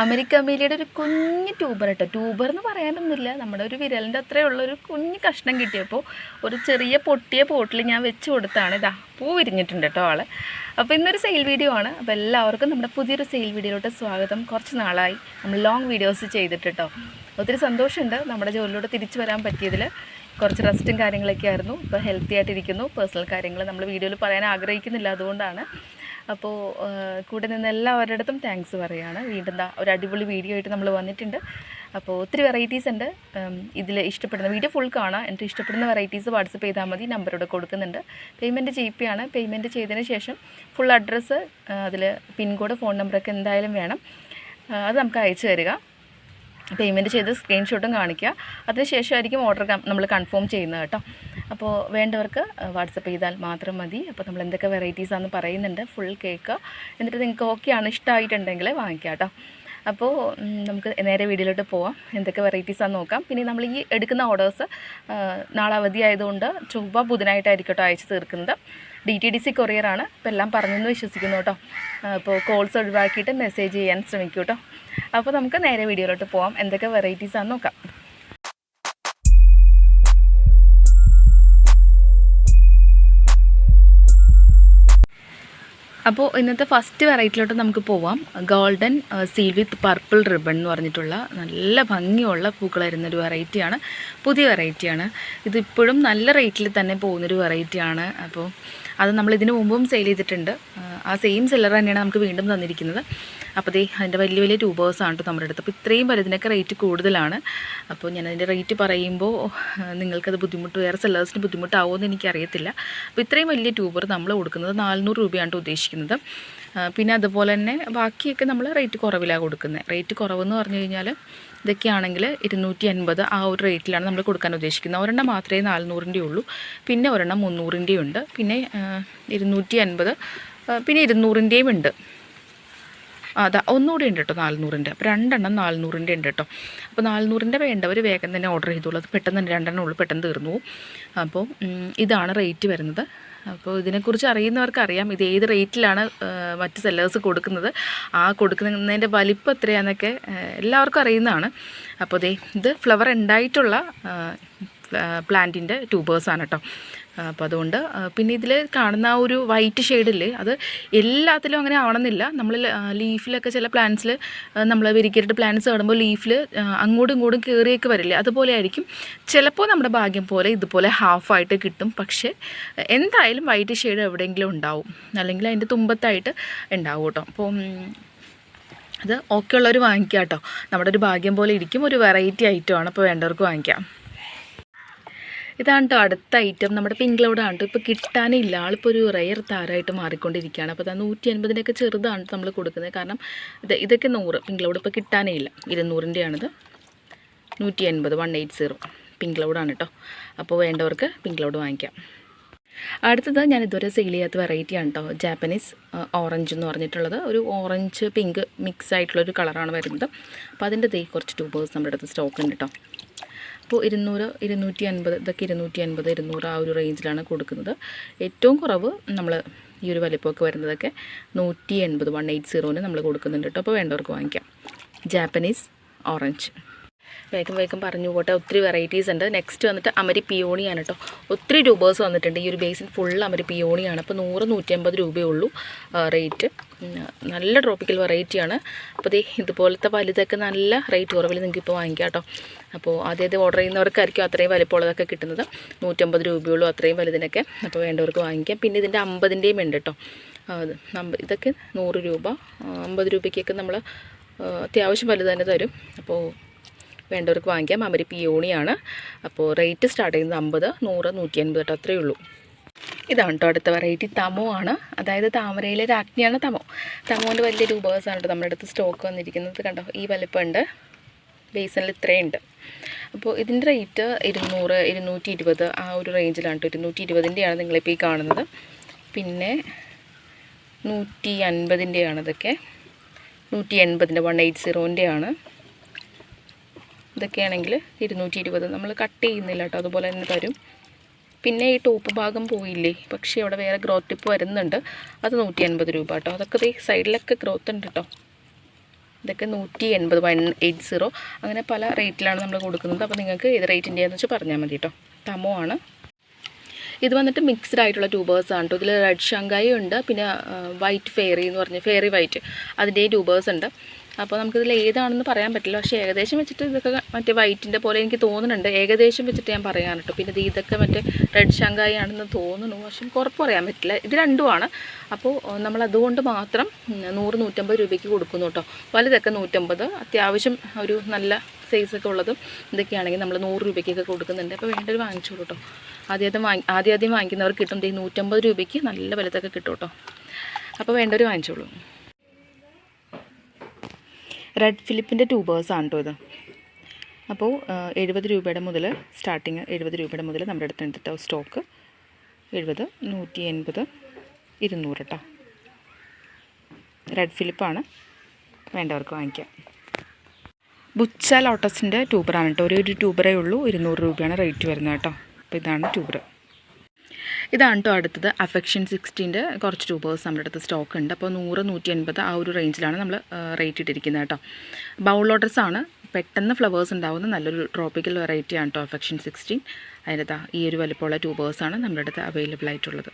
America അമേലിയുടെ ഒരു കുഞ്ഞു tuber കേട്ടോ. ട്യൂബർ എന്ന് പറയാനൊന്നുമില്ല. നമ്മുടെ ഒരു വിരലിന്റെ അത്രയുള്ള ഒരു കുഞ്ഞ് കഷ്ണം കിട്ടിയപ്പോൾ ഒരു ചെറിയ പൊട്ടിയ പോട്ടിൽ ഞാൻ വെച്ച് കൊടുത്താണ്. ഇതാ പൂ വിരിഞ്ഞിട്ടുണ്ട് കേട്ടോ ആൾ അപ്പോൾ ഇന്നൊരു സെയിൽ വീഡിയോ ആണ്. അപ്പോൾ എല്ലാവർക്കും നമ്മുടെ പുതിയൊരു സെയിൽ വീഡിയോയിലോട്ട് സ്വാഗതം. കുറച്ച് നാളായി നമ്മൾ ലോങ് വീഡിയോസ് ചെയ്തിട്ട് കേട്ടോ. ഒത്തിരി സന്തോഷമുണ്ട് നമ്മുടെ ജോലിയിലോട്ട് തിരിച്ചു വരാൻ പറ്റിയതിൽ. കുറച്ച് റെസ്റ്റും കാര്യങ്ങളൊക്കെ ആയിരുന്നു. ഇപ്പോൾ ഹെൽത്തി ആയിട്ടിരിക്കുന്നു. പേഴ്സണൽ കാര്യങ്ങൾ നമ്മൾ വീഡിയോയിൽ പറയാൻ ആഗ്രഹിക്കുന്നില്ല. അതുകൊണ്ടാണ് അപ്പോൾ കൂടെ നിന്ന് എല്ലാവരുടെ അടുത്തും താങ്ക്സ് പറയുകയാണ് വീണ്ടും എന്താ ഒരു അടിപൊളി വീഡിയോ ആയിട്ട് നമ്മൾ വന്നിട്ടുണ്ട്. അപ്പോൾ ഒത്തിരി വെറൈറ്റീസ് ഉണ്ട്. ഇതിൽ ഇഷ്ടപ്പെടുന്ന വീഡിയോ ഫുൾ കാണാം. എന്നിട്ട് ഇഷ്ടപ്പെടുന്ന വെറൈറ്റീസ് വാട്സപ്പ് ചെയ്താൽ മതി നമ്പർ ഇവിടെ കൊടുക്കുന്നുണ്ട്. പേയ്മെന്റ് ജി പി ആണ് പേയ്മെന്റ് ചെയ്തതിന് ശേഷം ഫുൾ അഡ്രസ്സ് അതിൽ പിൻകോഡ് ഫോൺ നമ്പറൊക്കെ എന്തായാലും വേണം. അത് നമുക്ക് അയച്ചു തരിക. പേയ്മെന്റ് ചെയ്ത് സ്ക്രീൻഷോട്ടും കാണിക്കുക. അതിനുശേഷമായിരിക്കും ഓർഡർ നമ്മൾ കൺഫേം ചെയ്യുന്നത് കേട്ടോ. അപ്പോൾ വേണ്ടവർക്ക് വാട്സപ്പ് ചെയ്താൽ മാത്രം മതി. അപ്പോൾ നമ്മൾ എന്തൊക്കെ വെറൈറ്റീസ് ആണെന്ന് പറയുന്നുണ്ട് ഫുൾ കേക്ക് എന്നിട്ട് നിങ്ങൾക്ക് ഓക്കെ ആണ് ഇഷ്ടമായിട്ടുണ്ടെങ്കിൽ വാങ്ങിക്കാം കേട്ടോ. അപ്പോൾ നമുക്ക് നേരെ വീഡിയോയിലോട്ട് പോവാം. എന്തൊക്കെ വെറൈറ്റീസ് ആണെന്ന് നോക്കാം. പിന്നെ നമ്മൾ ഈ എടുക്കുന്ന ഓർഡേഴ്സ് നാളെ ആയതുകൊണ്ട് ചൊവ്വ ബുധനായിട്ടായിരിക്കും കേട്ടോ അയച്ചു തീർക്കുന്നത്. ഡി ടി ഡി സി കൊറിയറാണ് അപ്പോൾ എല്ലാം പറഞ്ഞെന്ന് വിശ്വസിക്കുന്നു കേട്ടോ. അപ്പോൾ കോൾസ് ഒഴിവാക്കിയിട്ട് മെസ്സേജ് ചെയ്യാൻ ശ്രമിക്കൂ കേട്ടോ. അപ്പോൾ നമുക്ക് നേരെ വീഡിയോയിലോട്ട് പോവാം. എന്തൊക്കെ വെറൈറ്റീസ് ആണെന്ന് നോക്കാം. അപ്പോൾ ഇന്നത്തെ ഫസ്റ്റ് വെറൈറ്റിയിലോട്ട് നമുക്ക് പോവാം. Golden seal with purple ribbon എന്ന് പറഞ്ഞിട്ടുള്ള നല്ല ഭംഗിയുള്ള പൂക്കൾ വരുന്ന ഒരു വെറൈറ്റിയാണ് പുതിയ വെറൈറ്റിയാണ് ഇതിപ്പോഴും നല്ല റേറ്റിൽ തന്നെ പോകുന്നൊരു വെറൈറ്റിയാണ് അപ്പോൾ അത് നമ്മൾ ഇതിനു മുമ്പും സെയിൽ ചെയ്തിട്ടുണ്ട്. ആ, സെയിം സെല്ലർ തന്നെയാണ് നമുക്ക് വീണ്ടും തന്നിരിക്കുന്നത്. അപ്പോൾ ദേ അതിന്റെ വലിയ വലിയ ട്യൂബേഴ്സാണ് കേട്ടോ നമ്മുടെ അടുത്ത്. അപ്പോൾ ഇത്രയും വലുതിനൊക്കെ റേറ്റ് കൂടുതലാണ്. അപ്പോൾ ഞാൻ അതിന്റെ റേറ്റ് പറയുമ്പോൾ നിങ്ങൾക്കത് ബുദ്ധിമുട്ട് വേറെ സെല്ലേഴ്സിന് ബുദ്ധിമുട്ടാവുമോ എന്ന് എനിക്കറിയത്തില്ല. അപ്പോൾ ഇത്രയും വലിയ ട്യൂബർ നമ്മൾ കൊടുക്കുന്നത് നാനൂറ് രൂപയാണ് ഉദ്ദേശിക്കുന്നത്. പിന്നെ അതുപോലെ തന്നെ ബാക്കിയൊക്കെ നമ്മൾ റേറ്റ് കുറവിലാണ് കൊടുക്കുന്നത് റേറ്റ് കുറവെന്ന് പറഞ്ഞു കഴിഞ്ഞാൽ ഇതൊക്കെയാണെങ്കിൽ ഇരുന്നൂറ്റി അൻപത് ആ ഒരു റേറ്റിലാണ് നമ്മൾ കൊടുക്കാൻ ഉദ്ദേശിക്കുന്നത്. ഒരെണ്ണം മാത്രമേ നാനൂറിന്റെ ഉള്ളൂ പിന്നെ ഒരെണ്ണം മുന്നൂറിന്റെ ഉണ്ട് പിന്നെ ഇരുന്നൂറ്റി അൻപത് പിന്നെ ഇരുന്നൂറിന്റെയും ഉണ്ട്. അതെ ഒന്നുകൂടി ഉണ്ട് കേട്ടോ നാൽനൂറിന്റെ. അപ്പോൾ രണ്ടെണ്ണം നാൽനൂറിന്റെ ഉണ്ട് കേട്ടോ അപ്പോൾ നാൽനൂറിന്റെ വേണ്ടവർ വേഗം തന്നെ ഓർഡർ ചെയ്തോളൂ. അത് പെട്ടെന്ന് തന്നെ രണ്ടെണ്ണം ഉള്ളു പെട്ടെന്ന് തീർന്നു അപ്പോൾ ഇതാണ് റേറ്റ് വരുന്നത്. അപ്പോൾ ഇതിനെക്കുറിച്ച് അറിയുന്നവർക്ക് അറിയാം. ഇത് ഏത് റേറ്റിലാണ് മറ്റ് സെല്ലേഴ്സ് കൊടുക്കുന്നത്. ആ കൊടുക്കുന്നതിന്റെ വലിപ്പം എത്രയാണെന്നൊക്കെ എല്ലാവർക്കും അറിയുന്നതാണ്. അപ്പോൾ ദേ ഇത് ഫ്ലവർ ഉണ്ടായിട്ടുള്ള പ്ലാന്റിന്റെ ട്യൂബേഴ്സാണ് കേട്ടോ അപ്പോൾ അതുകൊണ്ട് പിന്നെ ഇതിൽ കാണുന്ന ആ ഒരു വൈറ്റ് ഷെയ്ഡില്ലേ അത് എല്ലാത്തിലും അങ്ങനെ ആവണമെന്നില്ല. നമ്മൾ ലീഫിലൊക്കെ ചില പ്ലാന്റ്സിൽ നമ്മൾ വെരിക്കേറ്റഡ് പ്ലാന്റ്സ് കാണുമ്പോൾ ലീഫിൽ അങ്ങോട്ടും ഇങ്ങോട്ടും കയറിയൊക്കെ വരില്ലേ അതുപോലെ ആയിരിക്കും. ചിലപ്പോൾ നമ്മുടെ ഭാഗ്യം പോലെ ഇതുപോലെ ഹാഫായിട്ട് കിട്ടും. പക്ഷേ എന്തായാലും വൈറ്റ് ഷെയ്ഡ് എവിടെയെങ്കിലും ഉണ്ടാവും. അല്ലെങ്കിൽ അതിന്റെ തുമ്പത്തായിട്ട് ഉണ്ടാവും കേട്ടോ. അപ്പോൾ അത് ഓക്കെ ഉള്ളവർ വാങ്ങിക്കാം കേട്ടോ നമ്മുടെ ഒരു ഭാഗ്യം പോലെ ഇരിക്കും. ഒരു വെറൈറ്റി ഐറ്റമാണ് അപ്പോൾ വേണ്ടവർക്ക് വാങ്ങിക്കാം. ഇതാണ് കേട്ടോ അടുത്ത ഐറ്റം നമ്മുടെ പിങ്ക് ക്ലൗഡാണ് കേട്ടോ ഇപ്പോൾ കിട്ടാനില്ല. ആളിപ്പോൾ ഒരു റെയർ താരമായിട്ട് മാറിക്കൊണ്ടിരിക്കുകയാണ്. അപ്പോൾ അത് നൂറ്റി അൻപതിന്റെയൊക്കെ ചെറുതാണ് നമ്മൾ കൊടുക്കുന്നത്. കാരണം ഇത് ഇതൊക്കെ നൂറ് പിങ്ക് ക്ലൗഡ് ഇപ്പോൾ കിട്ടാനേ ഇല്ല ഇരുന്നൂറിന്റെയാണിത് നൂറ്റി അൻപത് വൺ എയ്റ്റ് സീറോ പിങ്ക് ക്ലൗഡാണ് കേട്ടോ അപ്പോൾ വേണ്ടവർക്ക് പിങ്ക് ക്ലൗഡ് വാങ്ങിക്കാം. അടുത്തത് ഞാൻ ഇതുവരെ സെയിൽ ചെയ്യാത്ത വെറൈറ്റിയാണ് കേട്ടോ ജാപ്പനീസ് ഓറഞ്ച് എന്ന് പറഞ്ഞിട്ടുള്ളത്. ഒരു ഓറഞ്ച് പിങ്ക് മിക്സ് ആയിട്ടുള്ളൊരു കളറാണ് വരുന്നത്. അപ്പോൾ അതിന്റെ ദേ കുറച്ച് ട്യൂബേഴ്സ് നമ്മുടെ അടുത്ത് സ്റ്റോക്ക് ഉണ്ട് കേട്ടോ അപ്പോൾ ഇരുന്നൂറ് ഇരുന്നൂറ്റി അൻപത് ഇതൊക്കെ ഇരുന്നൂറ്റി അൻപത് ഇരുന്നൂറ് ആ ഒരു റേഞ്ചിലാണ് കൊടുക്കുന്നത്. ഏറ്റവും കുറവ് നമ്മൾ ഈ ഒരു വലിപ്പമൊക്കെ വരുന്നതൊക്കെ നൂറ്റി എൺപത് വൺ എയ്റ്റ് സീറോന് നമ്മൾ കൊടുക്കുന്നുണ്ട് കേട്ടോ. അപ്പോൾ വേണ്ടവർക്ക് വാങ്ങിക്കാം. ജാപ്പനീസ് ഓറഞ്ച് വേഗം വേഗം പറഞ്ഞു പോട്ടെ. ഒത്തിരി വെറൈറ്റീസ് ഉണ്ട്. നെക്സ്റ്റ് വന്നിട്ട് അമരി പിയോണിയാണ് കേട്ടോ ഒത്തിരി രൂപേഴ്സ് വന്നിട്ടുണ്ട്. ഈ ഒരു ബേസിൻ ഫുൾ അമരി പിയോണിയാണ്. അപ്പോൾ നൂറ് നൂറ്റമ്പത് രൂപയേ ഉള്ളൂ റേറ്റ് നല്ല ട്രോപ്പിക്കൽ വെറൈറ്റിയാണ് അപ്പോൾ ദേ ഇതുപോലത്തെ വലുതൊക്കെ നല്ല റേറ്റ് കുറവിൽ നിങ്ങൾക്ക് ഇപ്പോൾ വാങ്ങിക്കാം കേട്ടോ അപ്പോൾ ആദ്യം ഓർഡർ ചെയ്യുന്നവർക്കായിരിക്കും അത്രയും വലിപ്പമുള്ളതൊക്കെ കിട്ടുന്നത്. നൂറ്റമ്പത് രൂപയുള്ളൂ അത്രയും വലുതിനൊക്കെ. അപ്പോൾ വേണ്ടവർക്ക് വാങ്ങിക്കാം. പിന്നെ ഇതിന്റെ അമ്പതിന്റെയും ഉണ്ട് കേട്ടോ ഇതൊക്കെ നൂറ് രൂപ അമ്പത് രൂപയ്ക്കൊക്കെ നമ്മൾ അത്യാവശ്യം വലുത് തന്നെ തരും. അപ്പോൾ വേണ്ടവർക്ക് വാങ്ങിക്കാം. അമരി പിയോണിയാണ് അപ്പോൾ റേറ്റ് സ്റ്റാർട്ട് ചെയ്യുന്നത് അമ്പത് നൂറ് നൂറ്റി അൻപത് കേട്ടോ അത്രയേ ഉള്ളൂ. ഇതാണ് കേട്ടോ അടുത്ത വെറൈറ്റി തമോ ആണ്. അതായത് താമരയിലെ രാജ്ഞിയാണ് തമോ. തമോന്റെ വലിയ രൂപകസാണ് കേട്ടോ നമ്മുടെ അടുത്ത് സ്റ്റോക്ക് വന്നിരിക്കുന്നത്. കണ്ടോ ഈ വലിപ്പമുണ്ട്. ബേസണിൽ ഇത്രയുണ്ട്. അപ്പോൾ ഇതിന്റെ റേറ്റ് ഇരുന്നൂറ് ഇരുന്നൂറ്റി ഇരുപത് ആ ഒരു റേഞ്ചിലാണ് കേട്ടോ ഇരുന്നൂറ്റി ഇരുപതിന്റെയാണ് നിങ്ങളിപ്പോൾ ഈ കാണുന്നത്. പിന്നെ നൂറ്റി അൻപതിന്റെയാണ് ഇതൊക്കെ. നൂറ്റി എൺപതിന്റെ വൺ എയ്റ്റ് സീറോന്റെയാണ് ഇതൊക്കെയാണെങ്കിൽ ഇരുന്നൂറ്റി ഇരുപത് നമ്മൾ കട്ട് ചെയ്യുന്നില്ല കേട്ടോ അതുപോലെ തന്നെ തരും. പിന്നെ ഈ ടോപ്പ് ഭാഗം പോയില്ലേ? പക്ഷേ അവിടെ വേറെ ഗ്രോത്ത് ടിപ്പ് വരുന്നുണ്ട്. അത് നൂറ്റി അൻപത് രൂപ കേട്ടോ. അതൊക്കെ സൈഡിലൊക്കെ ഗ്രോത്ത് ഉണ്ട് കേട്ടോ. ഇതൊക്കെ നൂറ്റി എൺപത് വൺ എയ്റ്റ് സീറോ അങ്ങനെ പല റേറ്റിലാണ് നമ്മൾ കൊടുക്കുന്നത്. അപ്പോൾ നിങ്ങൾക്ക് ഏത് റേറ്റിന്റെയാന്ന് വെച്ചാൽ പറഞ്ഞാൽ മതി കേട്ടോ. തമോ ആണ്. ഇത് വന്നിട്ട് മിക്സ്ഡ് ആയിട്ടുള്ള ട്യൂബേഴ്സ് ആണ് കേട്ടോ. ഇതിൽ റെഡ് ഷങ്കായി ഉണ്ട്. പിന്നെ വൈറ്റ് ഫെയറി എന്ന് പറഞ്ഞ് ഫെയറി വൈറ്റ് അതിന്റെ ട്യൂബേഴ്സ് ഉണ്ട്. അപ്പോൾ നമുക്കിതിൽ ഏതാണെന്ന് പറയാൻ പറ്റില്ല. പക്ഷേ ഏകദേശം വെച്ചിട്ട് ഇതൊക്കെ മറ്റേ വൈറ്റിന്റെ പോലെ എനിക്ക് തോന്നുന്നുണ്ട്. ഏകദേശം വെച്ചിട്ട് ഞാൻ പറയാൻ കേട്ടോ. പിന്നെ ഇത് ഇതൊക്കെ മറ്റേ റെഡ് ഷങ്കായി ആണെന്ന് തോന്നുന്നു. പക്ഷെ കുറപ്പ് പറയാൻ പറ്റില്ല. ഇത് രണ്ടുമാണ്. അപ്പോൾ നമ്മൾ അതുകൊണ്ട് മാത്രം നൂറ് നൂറ്റമ്പത് രൂപയ്ക്ക് കൊടുക്കുന്നു കേട്ടോ. വലുതൊക്കെ നൂറ്റമ്പത്. അത്യാവശ്യം ഒരു നല്ല സൈസൊക്കെ ഉള്ളതും ഇതൊക്കെയാണെങ്കിൽ നമ്മൾ നൂറ് രൂപയ്ക്കൊക്കെ കൊടുക്കുന്നുണ്ട്. അപ്പോൾ വേണ്ടൊരു വാങ്ങിച്ചോളൂ കേട്ടോ. ആദ്യം വാങ്ങി ആദ്യം ആദ്യം വാങ്ങിക്കുന്നവർക്ക് കിട്ടും. ഈ നൂറ്റമ്പത് രൂപയ്ക്ക് നല്ല വലുതൊക്കെ കിട്ടും കേട്ടോ. അപ്പോൾ വേണ്ടൊരു വാങ്ങിച്ചോളൂ. റെഡ് ഫിലിപ്പിന്റെ ആണ് കേട്ടോ ഇത്. അപ്പോൾ എഴുപത് രൂപയുടെ മുതൽ സ്റ്റാർട്ടിങ് എഴുപത് രൂപയുടെ മുതൽ നമ്മുടെ അടുത്തുണ്ട് കേട്ടോ സ്റ്റോക്ക് എഴുപത് നൂറ്റി എൺപത് ഇരുന്നൂറ് കേട്ടോ റെഡ് ഫിലിപ്പാണ് വേണ്ടവർക്ക് വാങ്ങിക്കാം. ബുച്ച ലോട്ടസിന്റെ ട്യൂബറാണ് കേട്ടോ ഒരു ഒരു ട്യൂബറേ ഉള്ളൂ. ഇരുന്നൂറ് രൂപയാണ് റേറ്റ് വരുന്നത് കേട്ടോ അപ്പോൾ ഇതാണ് ട്യൂബർ ഇതാണ് കേട്ടോ അടുത്തത്. അഫെക്ഷൻ സിക്സ്റ്റീന്റെ കുറച്ച് ട്യൂബേഴ്സ് നമ്മുടെ അടുത്ത് സ്റ്റോക്ക് ഉണ്ട്. അപ്പോൾ നൂറ് നൂറ്റി എൺപത് ആ ഒരു റേഞ്ചിലാണ് നമ്മൾ റേറ്റ് ഇട്ടിരിക്കുന്നത് കേട്ടോ ബൗൾ ലോട്ടസ് ആണ്. പെട്ടെന്ന് ഫ്ലവേഴ്സ് ഉണ്ടാവുന്ന നല്ലൊരു ട്രോപ്പിക്കൽ വെറൈറ്റി ആണ് കേട്ടോ അഫെക്ഷൻ സിക്സ്റ്റീൻ അതിന്റെ ഈ ഒരു വലിപ്പമുള്ള ആണ് നമ്മുടെ അടുത്ത് അവൈലബിൾ ആയിട്ടുള്ളത്.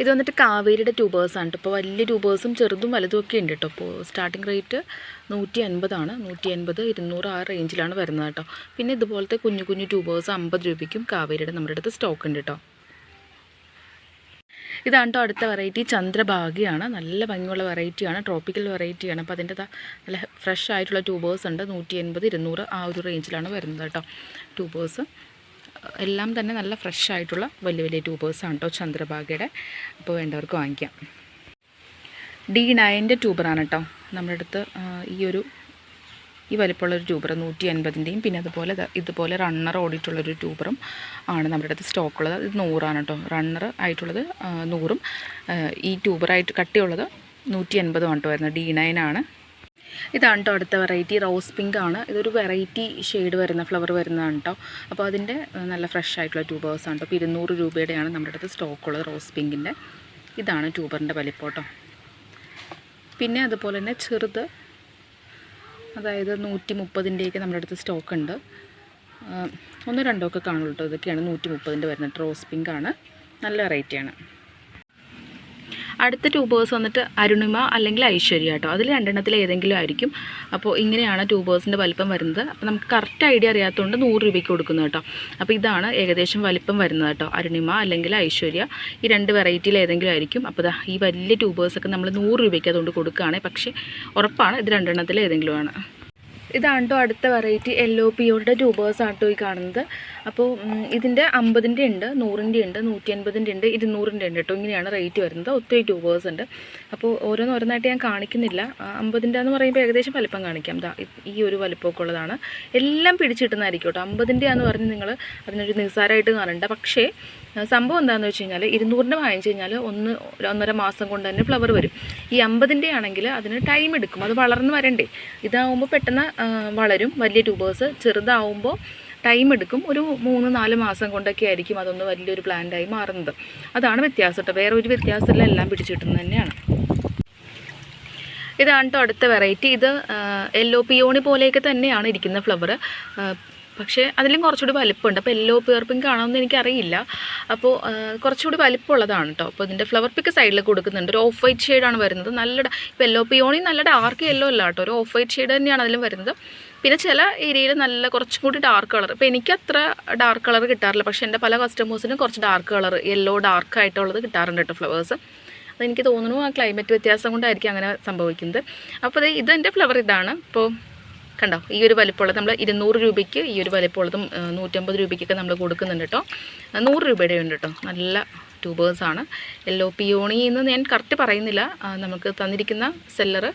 ഇത് വന്നിട്ട് കാവേരിയുടെ ട്യൂബേഴ്സാണ് കേട്ടോ ഇപ്പോൾ വലിയ ട്യൂബേഴ്സും ചെറുതും വലുതും ഒക്കെ ഉണ്ട് കേട്ടോ അപ്പോൾ സ്റ്റാർട്ടിംഗ് റേറ്റ് നൂറ്റി അൻപതാണ് നൂറ്റി അൻപത് ഇരുന്നൂറ് ആ റേഞ്ചിലാണ് വരുന്നത് കേട്ടോ പിന്നെ ഇതുപോലത്തെ കുഞ്ഞു കുഞ്ഞു ട്യൂബേഴ്സ് അമ്പത് രൂപയ്ക്കും കാവേരിയുടെ നമ്മുടെ അടുത്ത് സ്റ്റോക്ക് ഉണ്ട് കേട്ടോ ഇതാണ് കേട്ടോ അടുത്ത വെറൈറ്റി ചന്ദ്രഭാഗിയാണ്. നല്ല ഭംഗിയുള്ള വെറൈറ്റിയാണ് ട്രോപ്പിക്കൽ വെറൈറ്റിയാണ് അപ്പോൾ അതിന്റെ നല്ല ഫ്രഷ് ആയിട്ടുള്ള ട്യൂബേഴ്സ് ഉണ്ട്. നൂറ്റി എൺപത് ഇരുന്നൂറ് ആ ഒരു റേഞ്ചിലാണ് വരുന്നത് കേട്ടോ ട്യൂബേഴ്സ് എല്ലാം തന്നെ നല്ല ഫ്രഷ് ആയിട്ടുള്ള വലിയ വലിയ ട്യൂബേഴ്സാണ് കേട്ടോ ചന്ദ്രഭാഗയുടെ അപ്പോൾ വേണ്ടവർക്ക് വാങ്ങിക്കാം. ഡി നയന്റെ ട്യൂബറാണ് കേട്ടോ നമ്മുടെ അടുത്ത് ഈ ഒരു ഈ വലിപ്പമുള്ളൊരു ട്യൂബർ നൂറ്റി അൻപതിന്റെയും പിന്നെ അതുപോലെ ഇതുപോലെ റണ്ണർ ഓടിയിട്ടുള്ളൊരു ട്യൂബറും ആണ് നമ്മുടെ അടുത്ത് സ്റ്റോക്കുള്ളത്. ഇത് നൂറാണ് കേട്ടോ. റണ്ണർ ആയിട്ടുള്ളത് നൂറും. ഈ ട്യൂബറായിട്ട് കട്ടിയുള്ളത് നൂറ്റി അൻപതും ആണ് കേട്ടോ വരുന്നത്. ഡി നയൻ ആണ്. ഇതാണ് കേട്ടോ അടുത്ത വെറൈറ്റി റോസ് പിങ്ക് ആണ്. ഇതൊരു വെറൈറ്റി ഷെയ്ഡ് വരുന്ന ഫ്ലവർ വരുന്നതാണ് കേട്ടോ. അപ്പോൾ അതിന്റെ നല്ല ഫ്രഷ് ആയിട്ടുള്ള ട്യൂബേഴ്സ് ആണ് കേട്ടോ. അപ്പോൾ ഇരുന്നൂറ് രൂപയുടെയാണ് നമ്മുടെ അടുത്ത് സ്റ്റോക്കുള്ളത് റോസ് പിങ്കിന്റെ ഇതാണ് ട്യൂബറിന്റെ വലിപ്പം കേട്ടോ. പിന്നെ അതുപോലെ തന്നെ ചെറുത് അതായത് നൂറ്റി മുപ്പതിന്റെയൊക്കെ നമ്മുടെ അടുത്ത് സ്റ്റോക്ക് ഉണ്ട് ഒന്നോ രണ്ടോ ഒക്കെ കാണുള്ളൂ കേട്ടോ ഇതൊക്കെയാണ് നൂറ്റി മുപ്പതിന്റെ വരുന്നത്. റോസ് പിങ്ക് ആണ്. നല്ല വെറൈറ്റിയാണ് അടുത്ത ട്യൂബേഴ്സ് വന്നിട്ട് അരുണിമ അല്ലെങ്കിൽ ഐശ്വര്യ കേട്ടോ അതിൽ രണ്ടെണ്ണത്തിൽ ഏതെങ്കിലും ആയിരിക്കും. അപ്പോൾ ഇങ്ങനെയാണ് ട്യൂബേഴ്സിന്റെ വലിപ്പം വരുന്നത്. അപ്പോൾ നമുക്ക് കറക്റ്റ് ഐഡിയ അറിയാത്തതുകൊണ്ട് നൂറ് രൂപയ്ക്ക് കൊടുക്കുന്നത് കേട്ടോ. അപ്പോൾ ഇതാണ് ഏകദേശം വലിപ്പം വരുന്നത് കേട്ടോ. അരുണിമ അല്ലെങ്കിൽ ഐശ്വര്യ. ഈ രണ്ട് വെറൈറ്റിയിൽ ഏതെങ്കിലും ആയിരിക്കും. അപ്പോൾ ഇതാ ഈ വലിയ ട്യൂബേഴ്സൊക്കെ നമ്മൾ നൂറ് രൂപയ്ക്ക് അതുകൊണ്ട് കൊടുക്കുകയാണ്. പക്ഷേ ഉറപ്പാണ് ഇത് രണ്ടെണ്ണത്തിൽ ഏതെങ്കിലും ആണ്. ഇതാണ് കേട്ടോ അടുത്ത വെറൈറ്റി യെല്ലോ പിയോയുടെ ട്യൂബേഴ്സ് ആണ് കേട്ടോ ഈ കാണുന്നത്. അപ്പോൾ ഇതിന്റെ അമ്പതിന്റെ ഉണ്ട് നൂറിന്റെ ഉണ്ട് നൂറ്റി അൻപതിന്റെ ഉണ്ട് ഇരുന്നൂറിന്റെ ഉണ്ട് കേട്ടോ ഇങ്ങനെയാണ് റേറ്റ് വരുന്നത്. ഒത്തിരി ട്യൂബേഴ്സ് ഉണ്ട്. അപ്പോൾ ഓരോന്നോരോന്നായിട്ട് ഞാൻ കാണിക്കുന്നില്ല. അമ്പതിന്റെ എന്ന് പറയുമ്പോൾ ഏകദേശം വലിപ്പം കാണിക്കാം. ഈ ഒരു വലിപ്പമൊക്കെ ഉള്ളതാണ്. എല്ലാം പിടിച്ചിട്ടുന്നതായിരിക്കും കേട്ടോ അമ്പതിന്റെ ആന്ന് പറഞ്ഞ് നിങ്ങൾ അതിനൊരു നിസ്സാരമായിട്ട് കാണണ്ട. പക്ഷേ സംഭവം എന്താണെന്ന് വെച്ച് കഴിഞ്ഞാൽ ഇരുന്നൂറിന്റെ വാങ്ങിച്ചു കഴിഞ്ഞാൽ ഒന്ന് ഒന്നര മാസം കൊണ്ട് തന്നെ ഫ്ലവർ വരും. ഈ അമ്പതിന്റെ ആണെങ്കിൽ അതിന് ടൈം എടുക്കും. അത് വളർന്ന് വരണ്ടേ. ഇതാവുമ്പോൾ പെട്ടെന്ന് വളരും. വലിയ ട്യൂബേഴ്സ് ചെറുതാവുമ്പോൾ ടൈം എടുക്കും. ഒരു മൂന്ന് നാല് മാസം കൊണ്ടൊക്കെ ആയിരിക്കും അതൊന്ന് വലിയൊരു പ്ലാന്റായി മാറുന്നത്. അതാണ് വ്യത്യാസം കേട്ടോ വേറെ ഒരു വ്യത്യാസമില്ല എല്ലാം പിടിച്ചിട്ടുന്നത് തന്നെയാണ്. ഇതാണ് കേട്ടോ അടുത്ത വെറൈറ്റി ഇത് യെല്ലോ പിയോണി പോലെയൊക്കെ തന്നെയാണ് ഇരിക്കുന്ന ഫ്ലവർ പക്ഷേ അതിലും കുറച്ചുകൂടി വലിപ്പമുണ്ട്. അപ്പോൾ യെല്ലോ പിയർ പിങ്ക് എനിക്കറിയില്ല. അപ്പോൾ കുറച്ചുകൂടി വലിപ്പമുള്ളതാണ് കേട്ടോ അപ്പോൾ ഇതിന്റെ ഫ്ലവർ പിക്ക് സൈഡിൽ കൊടുക്കുന്നുണ്ട്. ഒരു ഓഫ് വൈറ്റ് ഷെയ്ഡാണ് വരുന്നത്. നല്ല ഇപ്പോൾ യെല്ലോ പിയോണി നല്ല ഡാർക്ക് യെല്ലോ അല്ല കേട്ടോ ഒരു ഓഫ് വൈറ്റ് ഷെയ്ഡ് തന്നെയാണ് അതിലും വരുന്നത്. പിന്നെ ചില ഏരിയയിൽ നല്ല കുറച്ചും കൂടി ഡാർക്ക് കളർ ഇപ്പോൾ എനിക്ക് അത്ര ഡാർക്ക് കളർ കിട്ടാറില്ല. പക്ഷേ എന്റെ പല കസ്റ്റമേഴ്സിനും കുറച്ച് ഡാർക്ക് കളർ യെല്ലോ ഡാർക്ക് ആയിട്ടുള്ളത് കിട്ടാറുണ്ട് കേട്ടോ ഫ്ലവേഴ്സ്. അതെനിക്ക് തോന്നുന്നു ആ ക്ലൈമറ്റ് വ്യത്യാസം കൊണ്ടായിരിക്കും അങ്ങനെ സംഭവിക്കുന്നത്. അപ്പോൾ ഇത് ഇതെന്റെ ഫ്ലവർ ഇതാണ്. ഇപ്പോൾ കണ്ടോ ഈ ഒരു വലിപ്പമുള്ളത് നമ്മൾ ഇരുന്നൂറ് രൂപയ്ക്ക് ഈ ഒരു വലിപ്പമുള്ളതും നൂറ്റമ്പത് രൂപയ്ക്കൊക്കെ നമ്മൾ കൊടുക്കുന്നുണ്ട് കേട്ടോ. നൂറ് രൂപയുടെ ഉണ്ട് കേട്ടോ. നല്ല ട്യൂബേഴ്സാണ് യെല്ലോ പിയോണി എന്ന് ഞാൻ കറക്റ്റ് പറയുന്നില്ല. നമുക്ക് തന്നിരിക്കുന്ന സെല്ലറ്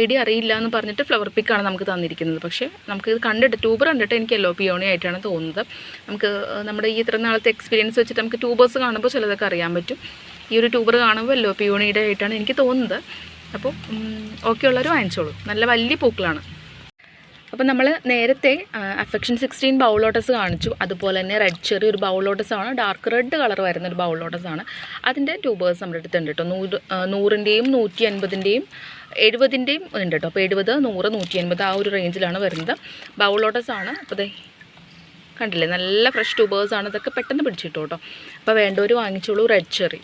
ഐഡിയ അറിയില്ല എന്ന് പറഞ്ഞിട്ട് ഫ്ലവർ പിക്കാണ് നമുക്ക് തന്നിരിക്കുന്നത്. പക്ഷേ നമുക്ക് ഇത് കണ്ടിട്ട് ട്യൂബർ കണ്ടിട്ട് എനിക്ക് എല്ലോ പിയോണി ആയിട്ടാണ് തോന്നുന്നത്. നമുക്ക് നമ്മുടെ ഈ ഇത്ര നാളത്തെ എക്സ്പീരിയൻസ് വെച്ചിട്ട് നമുക്ക് ട്യൂബേഴ്സ് കാണുമ്പോൾ ചിലതൊക്കെ അറിയാൻ പറ്റും. ഈ ഒരു ട്യൂബർ കാണുമ്പോൾ എല്ലോ പിയോണിയുടെ ആയിട്ടാണ് എനിക്ക് തോന്നുന്നത്. അപ്പോൾ ഓക്കെ ഉള്ളവർ വാങ്ങിച്ചോളൂ. നല്ല വലിയ പൂക്കളാണ്. അപ്പോൾ നമ്മൾ നേരത്തെ അഫെക്ഷൻ സിക്സ്റ്റീൻ ബൗൾ ലോട്ടസ് കാണിച്ചു. അതുപോലെ തന്നെ റെഡ് ചെറി ഒരു ബൗൾ ആണ്. ഡാർക്ക് റെഡ് കളർ വരുന്ന ഒരു ബൗൾ ആണ്. അതിന്റെ ട്യൂബേഴ്സ് നമ്മുടെ അടുത്തുണ്ട് കേട്ടോ നൂറ് നൂറിന്റെയും നൂറ്റി അൻപതിന്റെയും എഴുപതിന്റെയും ഉണ്ട് കേട്ടോ അപ്പോൾ എഴുപത് നൂറ് നൂറ്റി അൻപത് ആ ഒരു റേഞ്ചിലാണ് വരുന്നത്. ബൗൾ ആണ്. അപ്പോൾ ദേ കണ്ടില്ലേ? നല്ല ഫ്രഷ് ട്യൂബേഴ്സ് ആണ്. ഇതൊക്കെ പെട്ടെന്ന് പിടിച്ചിട്ടു കേട്ടോ അപ്പോൾ വേണ്ടവർ വാങ്ങിച്ചോളൂ റെഡ് ചെറി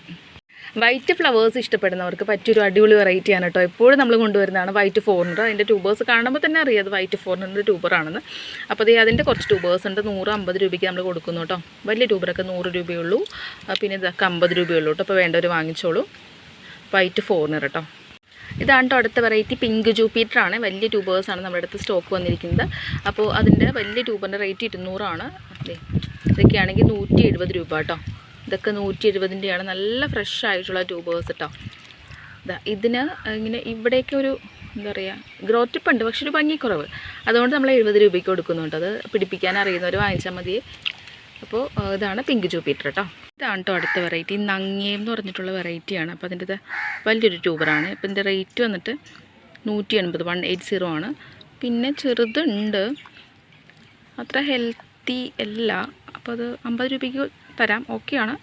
വൈറ്റ് ഫ്ലവേഴ്സ് ഇഷ്ടപ്പെടുന്നവർക്ക് പറ്റിയൊരു അടിപൊളി വെറൈറ്റി ആണ് കേട്ടോ എപ്പോഴും നമ്മൾ കൊണ്ടുവരുന്നതാണ് വൈറ്റ് ഫോറിനർ അതിന്റെ ട്യൂബേഴ്സ് കാണുമ്പോൾ തന്നെ അറിയാം അത് വൈറ്റ് ഹൺഡ്രഡ് ട്യൂബറാണെന്ന് അപ്പോൾ അതേ അതിന്റെ കുറച്ച് ട്യൂബേഴ്സ് ഉണ്ട്. നൂറ് അമ്പത് രൂപയ്ക്ക് നമ്മൾ കൊടുക്കുന്നു കേട്ടോ വലിയ ട്യൂബറൊക്കെ നൂറ് രൂപയുള്ളൂ. പിന്നെ ഇതൊക്കെ അമ്പത് രൂപയുള്ളൂ കേട്ടോ അപ്പോൾ വേണ്ടവർ വാങ്ങിച്ചോളൂ. വൈറ്റ് ഫോറിനർ കേട്ടോ ഇതാണ് അടുത്ത വെറൈറ്റി പിങ്ക് ജൂപ്പിറ്റർ ആണ്. വലിയ ട്യൂബേഴ്സാണ് നമ്മുടെ അടുത്ത് സ്റ്റോക്ക് വന്നിരിക്കുന്നത്. അപ്പോൾ അതിന്റെ വലിയ ട്യൂബറിന്റെ റേറ്റ് ഇരുന്നൂറാണ്. ഇതൊക്കെയാണെങ്കിൽ നൂറ്റി എഴുപത് രൂപ കേട്ടോ ഇതൊക്കെ നൂറ്റി എഴുപതിന്റെയാണ് നല്ല ഫ്രഷ് ആയിട്ടുള്ള ട്യൂബേഴ്സ് കേട്ടോ ഇതാ ഇതിന് ഇങ്ങനെ ഇവിടേക്ക് ഒരു എന്താ പറയുക ഗ്രോ ടിപ്പ് ഉണ്ട് പക്ഷെ ഒരു ഭംഗിക്കുറവ്. അതുകൊണ്ട് നമ്മൾ എഴുപത് രൂപയ്ക്ക് കൊടുക്കുന്നുണ്ട്. അത് പിടിപ്പിക്കാൻ അറിയുന്നവർ വാങ്ങിച്ചാൽ മതി. അപ്പോൾ ഇതാണ് പിങ്ക് ജൂപ്പിറ്റർ കേട്ടോ ഇതാണ് കേട്ടോ അടുത്ത വെറൈറ്റി. നങ്ങിയം എന്ന് പറഞ്ഞിട്ടുള്ള വെറൈറ്റിയാണ്. അപ്പോൾ അതിന്റെ വലിയൊരു ട്യൂബറാണ്. ഇപ്പം ഇതിന്റെ റേറ്റ് വന്നിട്ട് നൂറ്റി എൺപത് വൺ എയ്റ്റ് സീറോ ആണ്. പിന്നെ ചെറുതുണ്ട്. അത്ര ഹെൽത്തി അല്ല. അപ്പോൾ അത് അമ്പത് രൂപയ്ക്ക് തരാം. ഓക്കെയാണ്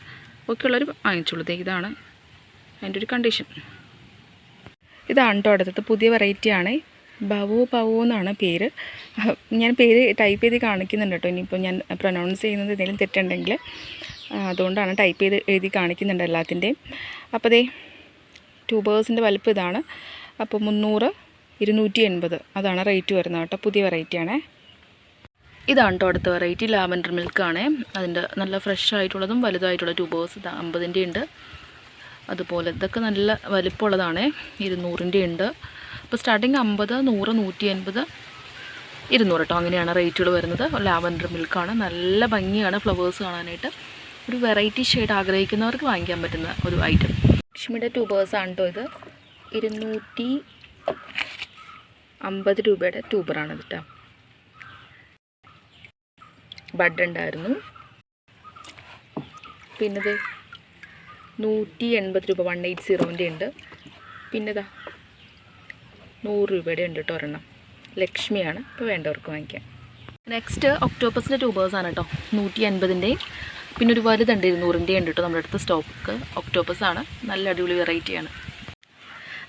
ഓക്കെ ഉള്ളവർ വാങ്ങിച്ചോളൂ. ഇതാണ് അതിന്റെ ഒരു കണ്ടീഷൻ ഇതാണ് കേട്ടോ അടുത്തത് പുതിയ വെറൈറ്റിയാണ് ബവോ ബവോ എന്നാണ് പേര്. ഞാൻ പേര് ടൈപ്പ് ചെയ്ത് കാണിക്കുന്നുണ്ട് കേട്ടോ ഇനിയിപ്പോൾ ഞാൻ പ്രൊനൗൺസ് ചെയ്യുന്നത് എന്തെങ്കിലും തെറ്റുണ്ടെങ്കിൽ അതുകൊണ്ടാണ് ടൈപ്പ് ചെയ്ത് എഴുതി കാണിക്കുന്നുണ്ട് എല്ലാത്തിന്റെയും അപ്പോൾ അതേ ട്യൂബേഴ്സിന്റെ വലുപ്പം ഇതാണ്. അപ്പോൾ മുന്നൂറ് ഇരുന്നൂറ്റി എൺപത്. അതാണ് റേറ്റ് വരുന്നത് കേട്ടോ പുതിയ വെറൈറ്റിയാണേ ഇതാണ് കേട്ടോ അടുത്ത വെറൈറ്റി ലാവൻഡർ മിൽക്കാണ് അതിന്റെ നല്ല ഫ്രഷ് ആയിട്ടുള്ളതും വലുതായിട്ടുള്ള ട്യൂബേഴ്സ് ഇത് അമ്പതിന്റെ ഉണ്ട്. അതുപോലെ ഇതൊക്കെ നല്ല വലിപ്പമുള്ളതാണ് ഇരുന്നൂറിന്റെ ഉണ്ട്. അപ്പോൾ സ്റ്റാർട്ടിങ് അമ്പത് നൂറ് നൂറ്റി അൻപത് ഇരുന്നൂറ് കേട്ടോ അങ്ങനെയാണ് റേറ്റുകൾ വരുന്നത്. ലാവൻഡർ മിൽക്കാണ് നല്ല ഭംഗിയാണ് ഫ്ലവേഴ്സ് കാണാനായിട്ട്. ഒരു വെറൈറ്റി ഷെയ്ഡ് ആഗ്രഹിക്കുന്നവർക്ക് വാങ്ങിക്കാൻ പറ്റുന്ന ഒരു ഐറ്റം ലക്ഷ്മിയുടെ ട്യൂബേഴ്സ് ആണ് കേട്ടോ ഇത്. ഇരുന്നൂറ്റി അമ്പത് രൂപയുടെ ട്യൂബറാണ് കേട്ടോ ബഡ് ഉണ്ടായിരുന്നു പിന്നെ ഇത് നൂറ്റി എൺപത് രൂപ വൺ എയ്റ്റ് സീറോന്റെ ഉണ്ട്. പിന്നെതാ നൂറ് രൂപയുടെ ഉണ്ട് കേട്ടോ ഒരെണ്ണം. ലക്ഷ്മിയാണ്. ഇപ്പോൾ വേണ്ടവർക്ക് വാങ്ങിക്കാം. നെക്സ്റ്റ് ഒക്ടോപ്പസിന്റെ ട്യൂബേഴ്സാണ് കേട്ടോ നൂറ്റി എൺപതിന്റെയും പിന്നെ ഒരു വലുതുണ്ട് ഇരുന്നൂറിന്റെയും ഉണ്ട് കേട്ടോ നമ്മുടെ അടുത്ത് സ്റ്റോക്ക് ഒക്ടോപ്പസ് ആണ്. നല്ല അടിപൊളി വെറൈറ്റിയാണ്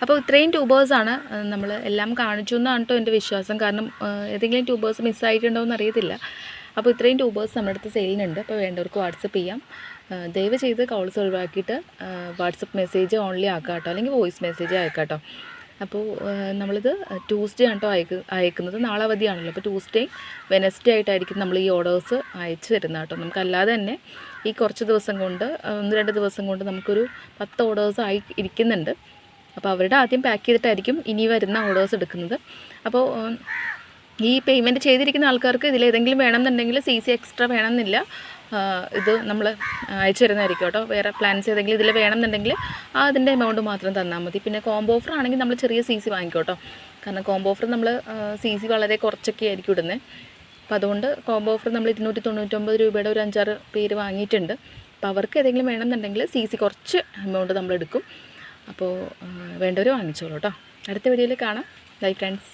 അപ്പോൾ ഇത്രയും ട്യൂബേഴ്സാണ് നമ്മൾ എല്ലാം കാണിച്ചു എന്നാണ് കേട്ടോ എന്റെ വിശ്വാസം. കാരണം ഏതെങ്കിലും ട്യൂബേഴ്സ് മിസ്സായിട്ടുണ്ടോ എന്ന് അറിയത്തില്ല. അപ്പോൾ ഇത്രയും ട്യൂബേഴ്സ് നമ്മുടെ അടുത്ത് സെയിലിനുണ്ട്. അപ്പോൾ വേണ്ടവർക്ക് വാട്സപ്പ് ചെയ്യാം. ദയവ് ചെയ്ത് കോൾസ് ഒഴിവാക്കിയിട്ട് വാട്സപ്പ് മെസ്സേജ് ഓൺലി ആക്കാം കേട്ടോ അല്ലെങ്കിൽ വോയിസ് മെസ്സേജ് അയക്കാം കേട്ടോ അപ്പോൾ നമ്മളിത് ട്യൂസ്ഡേ ആണ് കേട്ടോ അയക്ക് അയക്കുന്നത്. നാളെ അവധിയാണല്ലോ അപ്പോൾ ട്യൂസ്ഡേ വെനസ്ഡേ ആയിട്ടായിരിക്കും നമ്മൾ ഈ ഓർഡേഴ്സ് അയച്ചു തരുന്നത് കേട്ടോ. നമുക്കല്ലാതെ തന്നെ ഈ കുറച്ച് ദിവസം കൊണ്ട് ഒന്ന് രണ്ട് ദിവസം കൊണ്ട് നമുക്കൊരു പത്ത് ഓർഡേഴ്സ് ആയി ഇരിക്കുന്നുണ്ട്. അപ്പോൾ അവരുടെ ആദ്യം പാക്ക് ചെയ്തിട്ടായിരിക്കും ഇനി വരുന്ന ഓർഡേഴ്സ് എടുക്കുന്നത്. അപ്പോൾ ഈ പേയ്മെന്റ് ചെയ്തിരിക്കുന്ന ആൾക്കാർക്ക് ഇതിൽ ഏതെങ്കിലും വേണമെന്നുണ്ടെങ്കിൽ സി സി എക്സ്ട്രാ വേണമെന്നില്ല. ഇത് നമ്മൾ അയച്ചു തരുന്നതായിരിക്കും കേട്ടോ. വേറെ പ്ലാൻസ് ഏതെങ്കിലും ഇതിൽ വേണമെന്നുണ്ടെങ്കിൽ ആ അതിന്റെ എമൗണ്ട് മാത്രം തന്നാൽ മതി. പിന്നെ കോംബോ ഓഫർ ആണെങ്കിൽ നമ്മൾ ചെറിയ സി സി വാങ്ങിക്കോട്ടോ കാരണം കോംബോ ഓഫർ നമ്മൾ സി സി വളരെ കുറച്ചൊക്കെ ആയിരിക്കും ഇടുന്നത് അപ്പോൾ അതുകൊണ്ട് കോംബോ ഓഫർ നമ്മൾ ഇരുന്നൂറ്റി തൊണ്ണൂറ്റൊമ്പത് രൂപയുടെ ഒരു അഞ്ചാറ് പേര് വാങ്ങിയിട്ടുണ്ട്. അപ്പോൾ അവർക്ക് ഏതെങ്കിലും വേണമെന്നുണ്ടെങ്കിൽ സി സി കുറച്ച് എമൗണ്ട് നമ്മൾ എടുക്കും. അപ്പോൾ വേണ്ടവർ വാങ്ങിച്ചോളൂ കേട്ടോ. അടുത്ത വീഡിയോയിൽ കാണാം. Bye friends.